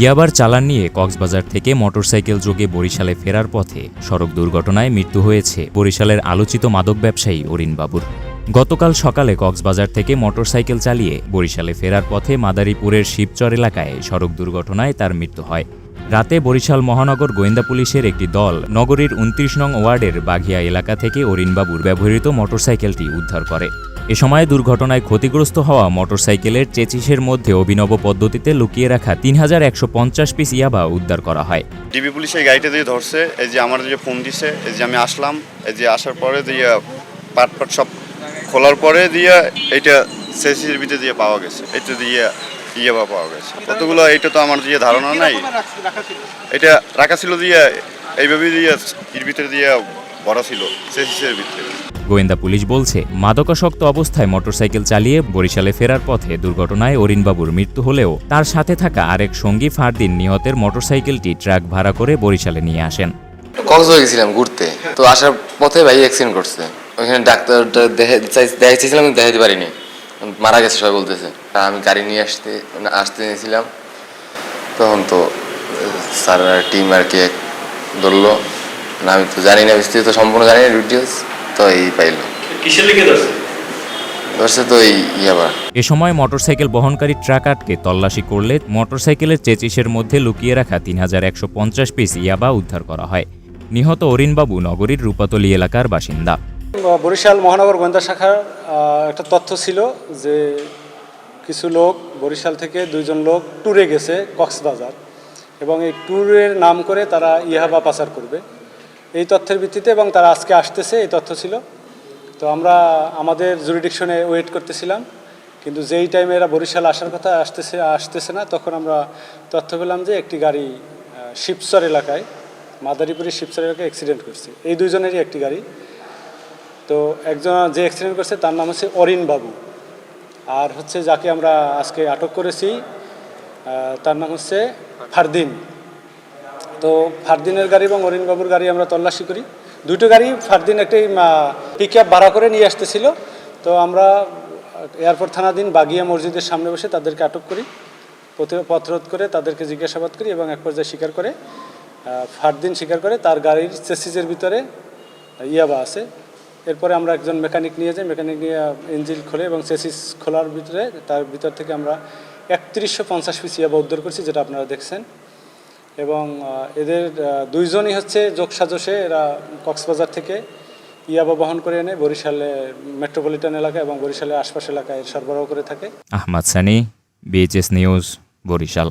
ইয়াবার চালান নিয়ে কক্সবাজার থেকে মোটরসাইকেল যোগে বরিশালে ফেরার পথে সড়ক দুর্ঘটনায় মৃত্যু হয়েছে বরিশালের আলোচিত মাদক ব্যবসায়ী অরিন বাবুর। গতকাল সকালে কক্সবাজার থেকে মোটরসাইকেল চালিয়ে বরিশালে ফেরার পথে মাদারীপুরের শিবচর এলাকায় সড়ক দুর্ঘটনায় তার মৃত্যু হয়। রাতে বরিশাল মহানগর গোয়েন্দা পুলিশের একটি দল নগরীর উনত্রিশ নং ওয়ার্ডের বাঘিয়া এলাকা থেকে অরিনবাবুর ব্যবহৃত মোটরসাইকেলটি উদ্ধার করে। এ সময় দুর্ঘটনায় ক্ষতিগ্রস্ত হওয়া মোটরসাইকেলের চেচিসের মধ্যে অভিনব পদ্ধতিতে লুকিয়ে রাখা তিন হাজার একশো পঞ্চাশ পিস ইয়াবা উদ্ধার করা হয়। ডিবি পুলিশ এই গাড়িটা দিয়ে ধরছে এই যে আমার যে ফোন দিছে এই যে আমি আসলাম এই যে আসার পরে দিয়ে পাট পাট সব খোলার পরে দিয়ে এইটা সেসির ভিতরে দিয়ে পাওয়া গেছে এটা দিয়ে ইয়াবা পাওয়া গেছে। কতগুলো এইটা তো আমার দিয়ে ধারণা নাই। এটা রাখা ছিল দিয়ে এইভাবে দিয়ে এর ভিতরে দিয়ে ভরা ছিল সেসিসের ভিতরে। গোয়েন্দা পুলিশ বলছে মাদকাসক্ত অবস্থায় মোটরসাইকেল চালিয়ে বরিশালে ফেরার পথে দুর্ঘটনায় অরিনবাবুর মৃত্যু হলেও তার সাথে থাকা আরেক সঙ্গী ফারদিন নিহতের মোটরসাইকেলটি ট্রাক ভাড়া করে বরিশালে নিয়ে আসেন। কক্সবাজার গেছিলাম ঘুরতে। তো আসার পথে ভাই অ্যাক্সিডেন্ট করছে। ওইখানে চাই- দেখাইছিলাম কিন্তু দেখাইতে পারিনি। মারা গেছে সবাই বলতেছে। আমি গাড়ি নিয়ে আসতে আসতে নিয়েছিলাম। তখন তো স্যার টিম আর কি ধরলো। না আমি তো জানি না বিস্তৃত সম্পূর্ণ জানি না ডিটেলস তো এই পাইলো কিসের লিখে ধরছে? ইয়াবা এ সময় মোটরসাইকেল বহনকারী ট্রাক আটকে তল্লাশি করলে মোটরসাইকেলের চেচিসের মধ্যে লুকিয়ে রাখা তিন হাজার একশো পঞ্চাশ পিস ইয়াবা উদ্ধার করা হয়। নিহত অরিনবাবু নগরীর রূপাতলী এলাকার বাসিন্দা। বরিশাল মহানগর গোয়েন্দা শাখার একটা তথ্য ছিল যে কিছু লোক বরিশাল থেকে দুইজন লোক ট্যুরে গেছে কক্সবাজার এবং এই ট্যুরের নাম করে তারা ইহাবা পাচার করবে। এই তথ্যের ভিত্তিতে এবং তারা আজকে আসতেছে, এই তথ্য ছিল। তো আমরা আমাদের জুরিডিকশনে ওয়েট করতেছিলাম, কিন্তু যেই টাইমে এরা বরিশাল আসার কথা আসতেছে আসতেছে না, তখন আমরা তথ্য পেলাম যে একটি গাড়ি শিবচর এলাকায়, মাদারীপুরের শিবচর এলাকায় অ্যাক্সিডেন্ট করছে। এই দুজনেরই একটি গাড়ি। তো একজন যে অ্যাক্সিডেন্ট করছে, তার নাম হচ্ছে অরিন বাবু। আর হচ্ছে যাকে আমরা আজকে আটক করেছি তার নাম হচ্ছে ফারদিন। তো ফারদিনের গাড়ি এবং অরিন বাবুর গাড়ি আমরা তল্লাশি করি। দুটো গাড়ি ফারদিন একটি পিক আপ ভাড়া করে নিয়ে আসতেছিল। তো আমরা এয়ারপোর্ট থানাধীন বাগিয়া মসজিদের সামনে বসে তাদেরকে আটক করি, পথে- পথরোধ করে তাদেরকে জিজ্ঞাসাবাদ করি এবং এক পর্যায়ে স্বীকার করে ফারদিন স্বীকার করে তার গাড়ির চেসিসের ভিতরে ইয়াবা আছে। এরপরে আমরা একজন মেকানিক নিয়ে যাই, মেকানিক নিয়ে ইঞ্জিন খোলে এবং চেসিস খোলার ভিতরে, তার ভিতর থেকে আমরা একত্রিশশো পঞ্চাশ পিস ইয়াবা উদ্ধার করছি, যেটা আপনারা দেখছেন। এবং এদের দুইজনই হচ্ছে যোগসাজসে, এরা কক্সবাজার থেকে ইয়াবা বহন করে এনে বরিশালে মেট্রোপলিটন এলাকা এবং বরিশালের আশপাশ এলাকায় সরবরাহ করে থাকে। Ahmad Sunny BHS news, Barishal.